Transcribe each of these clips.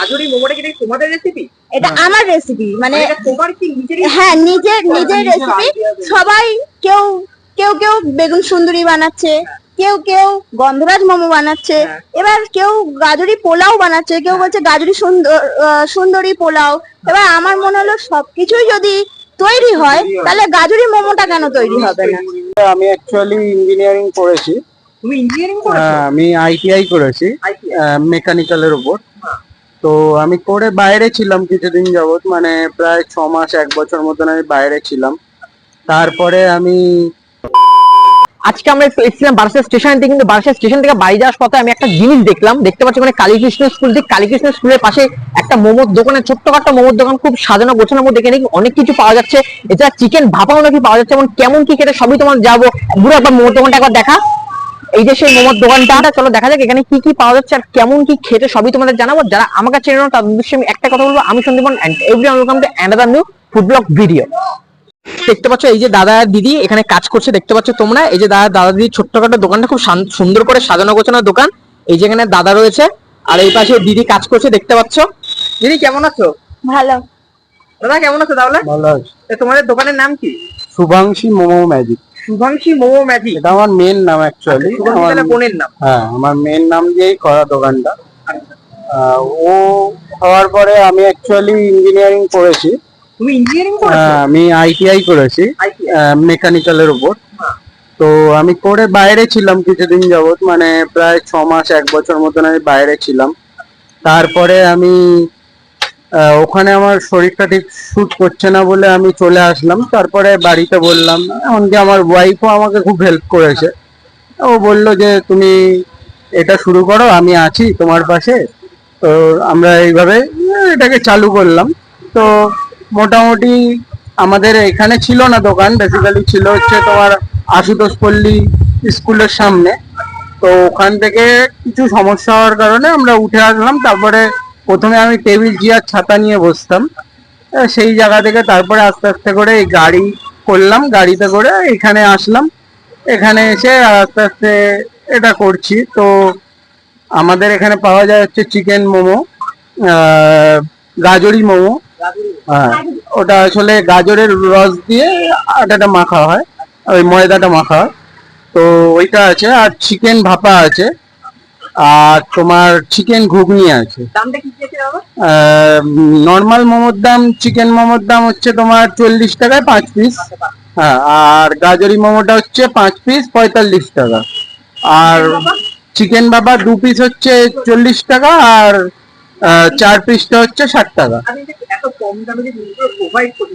গাজরি মোমোটা কি তোমাদের রেসিপি এটা আমার রেসিপি মানে তোমার কি নিজেরই হ্যাঁ নিজের নিজের রেসিপি সবাই কেউ কেউ কেউ বেগুন সুন্দরী বানাচ্ছে কেউ কেউ গন্ধরাজ মোমো বানাচ্ছে হ্যাঁ। এবার কেউ গাজরি পোলাও বানাচ্ছে কেউ বলছে গাজরি সুন্দর সুন্দরী পোলাও। এবার আমার মনে হলো সবকিছুই যদি তৈরি হয় তাহলে গাজরি মোমোটা কেন তৈরি হবে না? আমি অ্যাকচুয়ালি ইঞ্জিনিয়ারিং করেছি। তুমি ইঞ্জিনিয়ারিং করেছ? আমি আইটিআই করেছি? মেকানিক্যালের উপর। হ্যাঁ। তো আমি করে বাইরে ছিলাম কিছুদিন যাবত মানে প্রায় ছ মাস, এক বছর মতন আমি বাইরে ছিলাম। তারপরে আমি আজকে আমরা একটু এসেছিলাম বারাসাত স্টেশন থেকে, কিন্তু বারাসাত স্টেশন থেকে বাড়ি যাওয়ার পথে আমি একটা জিনিস দেখলাম। দেখতে পাচ্ছি মানে কালীকৃষ্ণ স্কুল থেকে কালীকৃষ্ণ স্কুলের পাশে একটা মোমোর দোকানে ছোট্টখাট্ট মোমোর দোকান, খুব সাজানো গোছানোর মধ্যে দেখে নাকি অনেক কিছু পাওয়া যাচ্ছে। এছাড়া চিকেন ভাপাও নাকি পাওয়া যাচ্ছে, এবং কেমন কি খেতে সবই তোমার যাব পুরো একবার মোমোর দোকানটা একবার দেখা। এই যে সেই মোমোর দোকানটা চলো দেখা যাক এখানে কি কি পাওয়া যাচ্ছে আর কেমন কি খেতে সবই তোমাদের জানাব। যারা আমাকে চেনে না তাদের উদ্দেশ্যে আমি একটা কথা বলব। আমি Sandipan and every welcome to another new food blog video দেখতে পাচ্ছ এই যে দাদা আর দিদি এখানে কাজ করছে দেখতে পাচ্ছ তোমরা? এই যে দাদা দাদা দিদি ছোট্টখাটো দোকানটা খুব সুন্দর করে সাজানো গোছানো দোকান। এই যে এখানে দাদা রয়েছে আর এই পাশে দিদি কাজ করছে দেখতে পাচ্ছ? দিদি কেমন আছো? ভালো। দাদা কেমন আছো তাহলে? ভালো আছি। তোমাদের দোকানের নাম কি? শুভাংশী মোমো ম্যাজিক। শুভাংশী মোমো ম্যাজিক। এটা আমার মেন নাম অ্যাকচুয়ালি আমার তাহলে বোনের নাম। হ্যাঁ আমার মেন নাম দিয়েই করা দোকানটা। ও হওয়ার পরে আমি অ্যাকচুয়ালি ইঞ্জিনিয়ারিং করেছি। তুমি ইঞ্জিনিয়ারিং করেছ? আহ, আমি আইটিআই করেছি? মেকানিক্যালের উপর। হ্যাঁ। তো আমি করে বাইরে ছিলাম কিছুদিন যাবৎ। মানে প্রায় ছ মাস এক বছর মতন আমি বাইরে ছিলাম। তারপরে আমি ওখানে আমার শরীরটা ঠিক শুট করছে না বলে আমি চলে আসলাম। তারপরে বাড়িতে বললাম, এমনকি আমার ওয়াইফও আমাকে খুব হেল্প করেছে। ও বলল যে, তুমি এটা শুরু করো, আমি আছি তোমার পাশে। তো আমরা এইভাবে এটাকে চালু করলাম। তো মোটামুটি আমাদের এখানে ছিল না দোকান বেসিক্যালি ছিল হচ্ছে তোমার আশুতোষ পল্লী স্কুলের সামনে। তো ওখান থেকে কিছু সমস্যা হওয়ার কারণে আমরা উঠে আসলাম। তারপরে প্রথমে আমি টেবিল চেয়ার ছাতা নিয়ে বসতাম। সেই জায়গা থেকে তারপরে আস্তে আস্তে করে এই গাড়ি করলাম, গাড়িতে করে এখানে আসলাম। এখানে এসে আস্তে আস্তে এটা করছি। তো আমাদের এখানে পাওয়া যায় হচ্ছে চিকেন মোমো গাজরি মোমো। হ্যাঁ ওটা আসলে গাজরের রস দিয়ে আটাটা মাখা হয়, ওই ময়দাটা মাখা হয়। তো ওইটা আছে, আর চিকেন ভাপা আছে। আর তোমার চিকেন ঘুগনি আছে। নর্মাল মোমোর দাম চিকেন মোমোর দাম হচ্ছে তোমার চল্লিশ টাকায় পাঁচ পিস হ্যাঁ আর গাজরি মোমোটা হচ্ছে পাঁচ পিস পঁয়তাল্লিশ টাকা। আর চিকেন বাবা? দু পিস হচ্ছে চল্লিশ টাকা আর চার পিসটা হচ্ছে ষাট টাকা।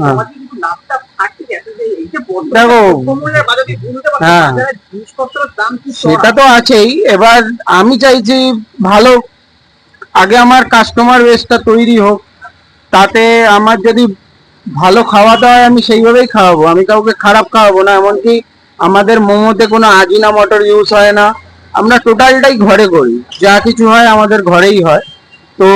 হ্যাঁ। দেখো। হ্যাঁ। সেটা তো আছেই। এবার আমি চাইছি ভালো, আগে আমার কাস্টমার বেসটা তৈরি হোক। তাতে আমার যদি ভালো খাওয়াতে হয়, আমি সেইভাবেই খাওয়াবো। আমি কাউকে খারাপ খাওয়াবো না। এমনকি আমাদের মোমোতে কোনো আজিনা মটর ইউজ হয় না। আমরা টোটালটাই ঘরে করি। যা কিছু হয় আমাদের ঘরেই হয়। তো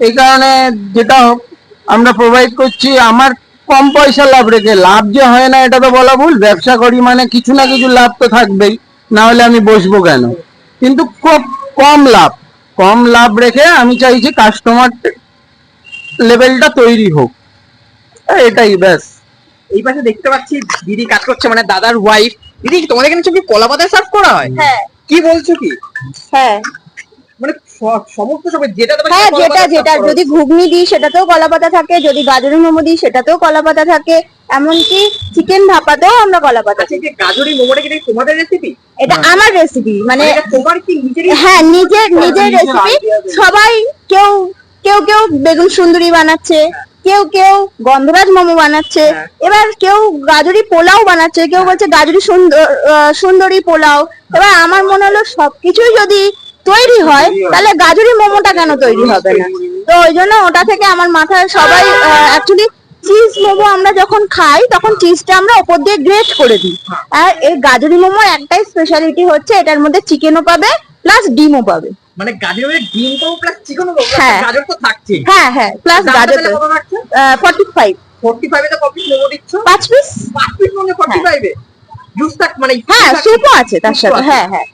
এই কারণে যেটা হোক, আমরা প্রোভাইড করছি। আমার কম পয়সা লাভ রেখে লাভ যে হয় না এটা তো বলা ভুল। ব্যবসা করি মানে কিছু না কিছু লাভ তো থাকবেই না হলে আমি বসবো কেন? কিন্তু খুব কম লাভ কম লাভ রেখে আমি চাইছি কাস্টমার লেভেলটা তৈরি হোক। এটাই ব্যাস। এই পাশে দেখতে পাচ্ছি দিদি কাজ করছে মানে দাদার ওয়াইফ দিদি তোমাদের এখানে কি কলা পাতা সার্ভ করা হয়? হ্যাঁ। কি বলছো কি? হ্যাঁ। মানে সমস্ত সব যেটা হ্যাঁ যেটা যেটা। যদি ঘুগনি দিই সেটাতেও কলা পাতা থাকে। যদি গাজরি মোমো দিই সেটাতেও কলা পাতা থাকে। এমনকি চিকেন ভাপাতেও আমরা কলা পাতা আচ্ছা যে গাজরি মোমোটা কি তোমাদের রেসিপি এটা হ্যাঁ। আমার রেসিপি মানে তোমার কি নিজেরই হ্যাঁ নিজের নিজের নিজের রেসিপি সবাই কেউ কেউ কেউ বেগুন সুন্দরী বানাচ্ছে কেউ কেউ গন্ধরাজ মোমো বানাচ্ছে। হ্যাঁ। এবার কেউ গাজরি পোলাও বানাচ্ছে কেউ বলছে গাজরি সুন্দর আহ, সুন্দরী পোলাও। এবার আমার মনে হলো সবকিছুই যদি তৈরি হয় তাহলে গাজরি মোমোটা কেন তৈরি হবে না? তো ওই জন্য ওটা থেকে আমার মাথায় সবাই অ্যাকচুয়ালি চিজ মোমো আমরা যখন খাই তখন চিজটা আমরা ওপর দিয়ে গ্রেট করে দিই। আর এই গাজরি মোমোর একটাই স্পেশালিটি হচ্ছে এটার মধ্যে চিকেনও পাবে প্লাস ডিমও পাবে। মানে গাজরের ডিম পাবো প্লাস চিকেন পাবো হ্যাঁ। গাজর তো থাকছে হ্যাঁ হ্যাঁ প্লাস গাজর কত থাকছে? ফর্টি ফাইভ ফোর্টি ফাইভে তো কপি মোমো দিচ্ছ? পাঁচ পিস পাঁচ পিস মনে ফোর্টি ফাইভে জুস থাক মানে হ্যাঁ আছে তার সাথে হ্যাঁ হ্যাঁ।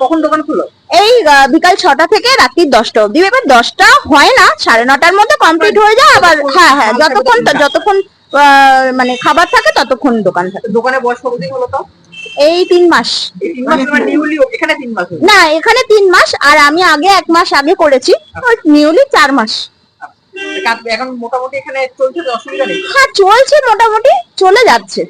কখন দোকান খুলো? এই বিকাল ছটা থেকে রাত্রি দশটা অব্দি এবার দশটা হয় না সাড়ে নটার মধ্যে কমপ্লিট হয়ে যায় আবার হ্যাঁ হ্যাঁ যতক্ষণ যতক্ষণ মানে খাবার থাকে ততক্ষণ দোকান থাকে। দোকানে বয়স কতদিন হলো তো? এই তিন মাস। হলো। না এখানে তিন মাস আর আমি আগে এক মাস আগে করেছি নিউলি চার মাস। এখন মোটামুটি এখানে চলছে অসুবিধা নেই? হ্যাঁ চলছে মোটামুটি চলে যাচ্ছে।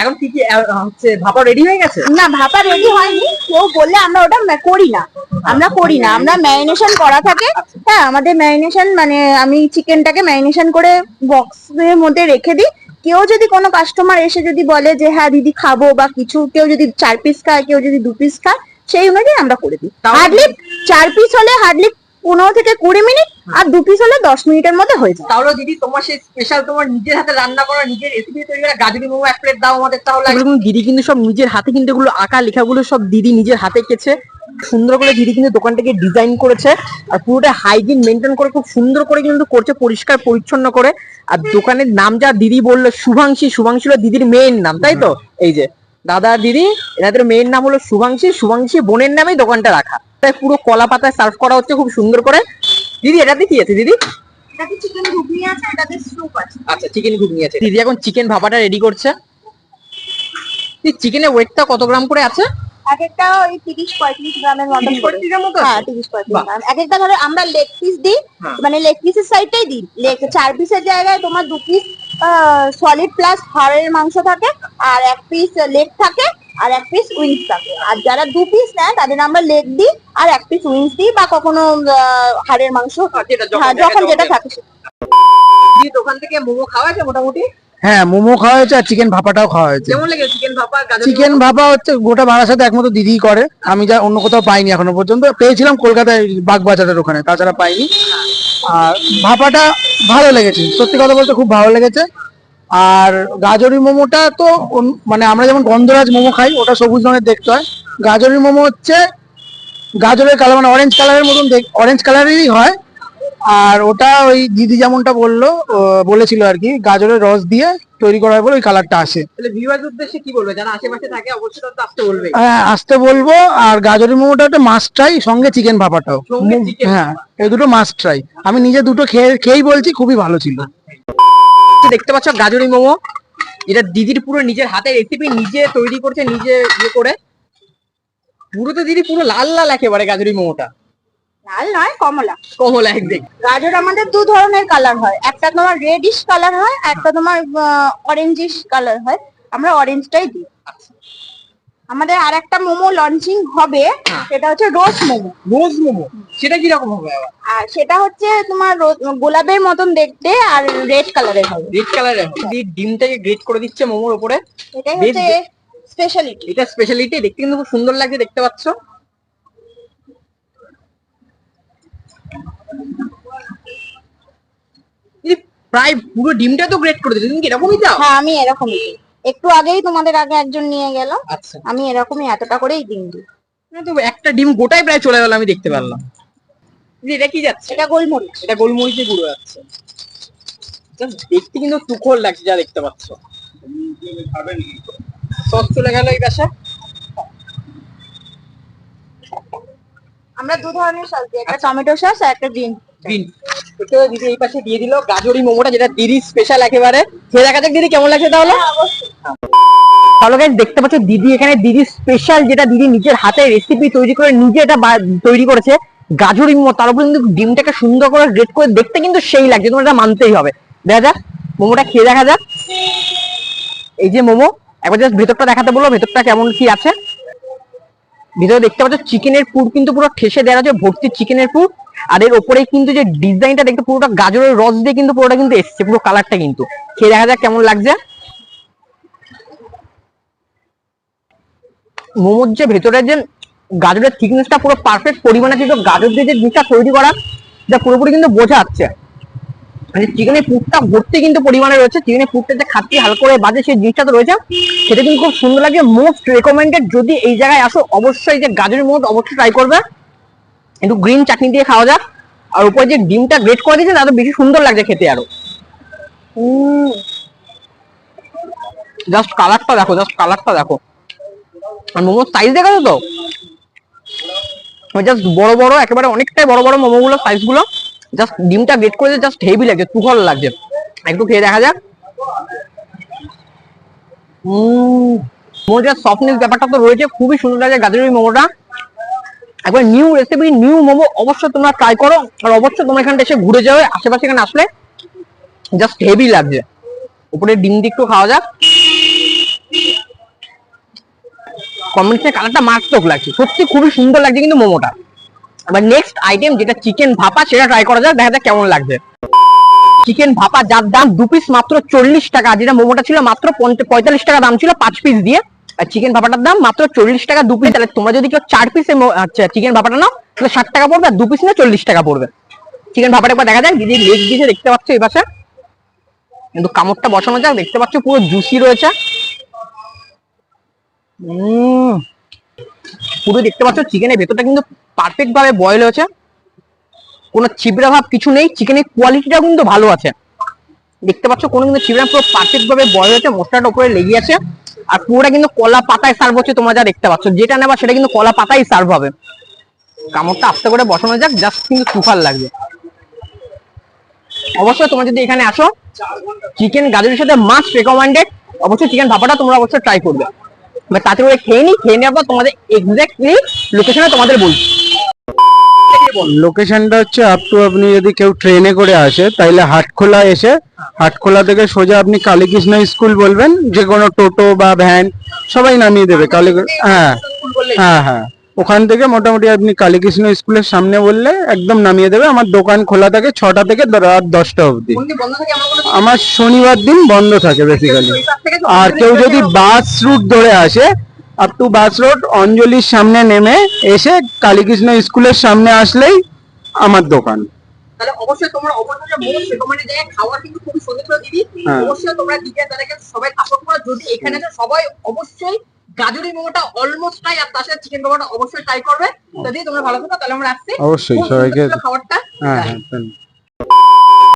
এখন কি কি হচ্ছে ভাপা রেডি হয়ে গেছে? না ভাপা রেডি হয়নি। কেউ বললে আমরা ওটা করি না। আমরা করি না। আমরা ম্যারিনেশন করা থাকে। হ্যাঁ আমাদের ম্যারিনেশন মানে আমি চিকেনটাকে ম্যারিনেশন করে বক্সের মধ্যে রেখে দিই। কেউ যদি কোনো কাস্টমার এসে যদি বলে যে হ্যাঁ দিদি খাব বা কিছু। কেউ যদি চার পিস খায় কেউ যদি দু পিস খায় সেই অনুযায়ী আমরা করে দিই। হার্ডলি চার পিস হলে হার্ডলি পনেরো থেকে কুড়ি মিনিট আর দু পিস হলে দশ মিনিটের মধ্যে হয়ে যায়। তাহলে দিদি তোমার সেই স্পেশাল তোমার নিজের হাতে রান্না করা নিজের রেসিপি তৈরি করা গাজরি মোমো এক প্লেট দাও আমাদের তাহলে। দিদি কিন্তু সব নিজের হাতে কিন্তু এগুলো আঁকা লেখাগুলো সব দিদি নিজের হাতে কেছে। সুন্দর করে দিদি কিন্তু দোকানটাকে ডিজাইন করেছে। আর পুরোটা হাইজিন মেনটেন করে খুব সুন্দর করে কিন্তু করছে পরিষ্কার পরিচ্ছন্ন করে। আর দোকানের নাম যা দিদি বলল শুভাংশী শুভাংশী হলো দিদির মেয়ের নাম তাই তো? এই যে দাদা আর দিদি এনাদের মেয়ের নাম হলো শুভাংশী শুভাংশী বোনের নামেই দোকানটা রাখা। তাই পুরো কলা পাতায় সার্ভ করা হচ্ছে খুব সুন্দর করে। দিদি এটাতে কি আছে দিদি? চিকেন ঘুগনি আছে? এটাতে স্যুপ আছে। আচ্ছা চিকেন ঘুগনি আছে। দিদি এখন চিকেন ভাপাটা রেডি করছে। চিকেনের ওয়েটটা কত গ্রাম করে আছে? এক একটা ওই তিরিশ পঁয়ত্রিশ গ্রামের তিরিশ মতো হ্যাঁ তিরিশ পঁয়ত্রিশ গ্রাম। এক একটা ধরো আমরা লেগ পিস দিই হ্যাঁ। মানে লেগ পিসের সাইডটাই দিই। লেগ চার পিসের জায়গায় তোমার দু পিস সলিড প্লাস হাড়ের মাংস থাকে আর এক পিস লেগ থাকে। আর এক পিস উইংস থাকে। আর যারা দু পিস নেয় তাদের আমরা লেগ দিই আর এক পিস উইংস দিই বা কখনো আহ, হাড়ের মাংস। যখন হ্যাঁ, যখন যেটা থাকে। দোকান থেকে মোমো খাওয়া আছে মোটামুটি? হ্যাঁ মোমো খাওয়া হয়েছে আর চিকেন ভাপাটাও খাওয়া হয়েছে। কেমন লেগেছে চিকেন ভাপা? গাজরি চিকেন ভাপা হচ্ছে গোটা ভাড়ার সাথে একমাত্র দিদিই করে। আমি যা অন্য কোথাও পাইনি এখনও পর্যন্ত। পেয়েছিলাম কলকাতায় বাগবাজারের ওখানে তাছাড়া পাইনি। আর ভাপাটা ভালো লেগেছে। সত্যি কথা বলতে খুব ভালো লেগেছে। আর গাজরি মোমোটা তো মানে আমরা যেমন গন্ধরাজ মোমো খাই ওটা সবুজ রঙের দেখতে হয়। গাজরি মোমো হচ্ছে গাজরের কালার মানে অরেঞ্জ কালারের মতন অরেঞ্জ কালারেরই হয়। আর ওটা ওই দিদি যেমনটা বলল বলেছিল আর কি গাজরের রস দিয়ে তৈরি করা হয় বলে ওই কালারটা আসে। উদ্দেশ্যে কি বলবে? যারা আশেপাশে থাকে অবশ্যই আসতে বলবে। হ্যাঁ আসতে বলব। আর গাজরি মোমোটা একটা মাস্ট ট্রাই সঙ্গে চিকেন ভাপাটাও হ্যাঁ এই দুটো মাস্ট ট্রাই আমি নিজে দুটো খেয়ে খেয়েই বলছি খুবই ভালো ছিল। দেখতে পাচ্ছ? গাজরি মোমো। এটা দিদির পুরো নিজের হাতে রেসিপি নিজে তৈরি করছে নিজে ইয়ে করে। পুরো তো দিদি পুরো লাল লাল একেবারে গাজরি মোমোটা। লাল নয় কমলা। কমলা একদিক গাজর আমাদের দু ধরনের কালার হয়। একটা তোমার রেডিশ কালার হয় একটা তোমার অরেঞ্জিশ কালার হয়। আমরা অরেঞ্জটাই দিই। আমাদের আর একটা মোমো লঞ্চিং হবে সেটা হচ্ছে রোজ মোমো। রোজ মোমো সেটা কি রকম হবে আর সেটা হচ্ছে তোমার গোলাপের মতন দেখতে আর রেড কালারের হবে। রেড কালারের দিদি ডিমটাকে গ্রেট করে দিচ্ছে মোমোর উপরে। এটাই হচ্ছে স্পেশালিটি এটা স্পেশালিটি দেখতে কিন্তু খুব সুন্দর লাগছে দেখতে পাচ্ছ? প্রায় পুরো ডিমটা তো গ্রেট করে দিলে তুমি এরকমই চাও? হ্যাঁ আমি এরকমই একটু আগেই তোমাদের আগে একজন নিয়ে গেল। আচ্ছা। আমি এরকমই এতটা করেই ডিম দিই। তো একটা ডিম গোটাই প্রায় চলে গেল আমি দেখতে পারলাম। এটা কি যাচ্ছে? এটা গোলমরিচ। এটা গোলমরিচে গুঁড়ো যাচ্ছে। দেখতে কিন্তু তুখোর লাগছে যা দেখতে পাচ্ছ। সস চলে গেল এই পাশে। আমরা দু ধরনের সস দিই একটা টমেটো সস আর একটা গ্রিন গ্রিন তো দিদি এই পাশে দিয়ে দিল। গাজরি মোমোটা যেটা দিদি স্পেশাল একেবারে। খেয়ে দেখা যাক দিদি কেমন লাগছে তাহলে? তাহলে guys, দেখতে পাচ্ছ দিদি এখানে। দিদি স্পেশাল যেটা দিদি নিজের হাতে রেসিপি তৈরি করে নিজে এটা তৈরি করেছে। গাজরি মোমো তার উপর কিন্তু ডিমটাকে সুন্দর করে গ্রেট করে দেখতে কিন্তু সেই লাগছে, তোমার এটা মানতেই হবে। দেখা যাক, মোমোটা খেয়ে দেখা যাক। এই যে মোমো, একবার জাস্ট ভেতরটা দেখাতে বলল ভেতরটা কেমন কি আছে? ভিতরে দেখতে পাচ্ছ চিকেনের পুর কিন্তু পুরো ঠেসে দেওয়া আছে, ভর্তি চিকেনের পুর। আর এর ওপরে কিন্তু যে ডিজাইনটা দেখতে পুরোটা গাজরের রস দিয়ে কিন্তু পুরোটা কিন্তু এসছে, পুরো কালারটা কিন্তু। খেয়ে দেখা যাক কেমন লাগছে। মোমোর যে ভেতরের যে গাজরের থিকনেসটা পুরো পারফেক্ট পরিমাণে কিন্তু গাজর দিয়ে যে জিনিসটা তৈরি করা যা পুরোপুরি কিন্তু বোঝা যাচ্ছে মানে চিকেনের পুরটা ভর্তি কিন্তু পরিমাণে রয়েছে। চিকেনের পুরটা যে খাচ্ছি হালকা করে বাজে সেই জিনিসটা তো রয়েছে। সেটা কিন্তু খুব সুন্দর লাগে মোস্ট রেকমেন্ডেড যদি এই জায়গায় আসো অবশ্যই যে গাজরের মোমো অবশ্যই ট্রাই করবে। একটু গ্রিন চাটনি দিয়ে খাওয়া যাক। আর উপরে যে ডিমটা গ্রেট করে দিয়েছে তাতে বেশি সুন্দর লাগছে খেতে আরও। জাস্ট কালারটা দেখো জাস্ট কালারটা দেখো। আর মোমোর সাইজ দেখো তো? জাস্ট বড় বড়, একেবারে অনেকটাই বড় বড় মোমো গুলো সাইজগুলো জাস্ট ডিমটা গেট করে জাস্ট হেভি লাগছে তুফল লাগছে। একটু খেয়ে দেখা যাক। মোমোর যে সফটনেস ব্যাপারটা তো রয়েছে, খুবই সুন্দর লাগে গাজরের মোমোটা। একবার নিউ রেসিপি নিউ মোমো অবশ্যই তোমরা ট্রাই করো, আর অবশ্যই তোমরা এখানটা এসে ঘুরে যাবে আশেপাশে এখানে আসলে জাস্ট হেভি লাগছে। উপরে ডিম দিয়ে একটু খাওয়া যাক। কম্বিনেশন কালারটা মারাত্মক লাগছে। সত্যি খুবই সুন্দর লাগছে কিন্তু মোমোটা। এবার নেক্সট আইটেম যেটা চিকেন ভাপা, সেটা ট্রাই করা যাক, দেখা যাক কেমন লাগবে চিকেন ভাপা যার দাম দু পিস মাত্র চল্লিশ টাকা, যেটা মোমোটা ছিল মাত্র পঁয়তাল্লিশ টাকা দাম ছিল পাঁচ পিস দিয়ে। আর চিকেন ভাপাটার দাম মাত্র চল্লিশ টাকা দু পিস তাহলে তোমরা যদি কেউ চার পিসে চিকেন ভাপাটা নাও, তাহলে ষাট টাকা পড়বে, আর দু পিস না চল্লিশ টাকা পড়বে। চিকেন ভাপাটা একবার দেখা যাক, দিদি লেগ দিয়েছে, দেখতে পাচ্ছ এই পাশে কিন্তু কামড়টা বসানো যাক, দেখতে পাচ্ছ পুরো জুসি রয়েছে। পুরো দেখতে পাচ্ছ চিকেনের ভেতরটা কিন্তু পারফেক্ট ভাবে বয়েল হয়েছে। কোনো ছিবড়া ভাব কিছু নেই চিকেনের কোয়ালিটিটা কিন্তু ভালো আছে। দেখতে পাচ্ছ, কোনো কিন্তু ছিবড়া পুরো পারফেক্ট ভাবে বয়েল হয়েছে, মশলাটা উপরে লেগে আছে। আর পুরোটা কিন্তু কলা পাতায় সার্ভ হচ্ছে, তোমরা যা দেখতে পাচ্ছ। যেটা নেবা সেটা কিন্তু কলা পাতায় সার্ভ হবে। কামড়টা আস্তে করে বসানো যাক জাস্ট কিন্তু সুপার লাগবে। অবশ্যই তোমরা যদি এখানে আসো চিকেন গাজরের সাথে মাস্ট রেকমেন্ডেড অবশ্যই চিকেন ভাপাটা তোমরা অবশ্যই ট্রাই করবে। এবার তাতে করে খেয়ে নিই, খেয়ে নেওয়ার পর তোমাদের এক্স্যাক্টলি লোকেশনে তোমাদের বলছি। লোকেশনটা হচ্ছে আপ টু আপনি যদি কেউ ট্রেনে করে আসে, তাইলে হাটখোলা এসে, হাটখোলা থেকে সোজা আপনি কালীকৃষ্ণ স্কুল বলবেন যে কোনো টোটো বা ভ্যান সবাই নামিয়ে দেবে কালী হ্যাঁ হ্যাঁ হ্যাঁ। ওখান থেকে মোটামুটি আপনি কালীকৃষ্ণ স্কুলের সামনে বললে একদম নামিয়ে দেবে। আমার দোকান খোলা থাকে ছটা থেকে রাত দশটা অবধি। আমার শনিবার দিন বন্ধ থাকে বেসিক্যালি আর কেউ যদি বাস রুট ধরে আসে আপ টু বাস রোড অঞ্জলির সামনে নেমে এসে কালীকৃষ্ণ স্কুলের সামনে আসলেই আমার দোকান। তাহলে অবশ্যই তোমরা অবশ্যই কিন্তু সুন্দর দিদি হ্যাঁ। অবশ্যই তোমরা দিকে তাদেরকে সবাই সাপোর্ট করো। যদি এখানে সবাই অবশ্যই গাজরি মোমোটা অলমোস্ট ট্রাই আর তার সাথে চিকেন মোমোটা অবশ্যই ট্রাই করবে। যদি তোমরা ভালো থাকো তাহলে আমরা আসছি অবশ্যই, সবাইকে- খাবারটা। হ্যাঁ হ্যাঁ।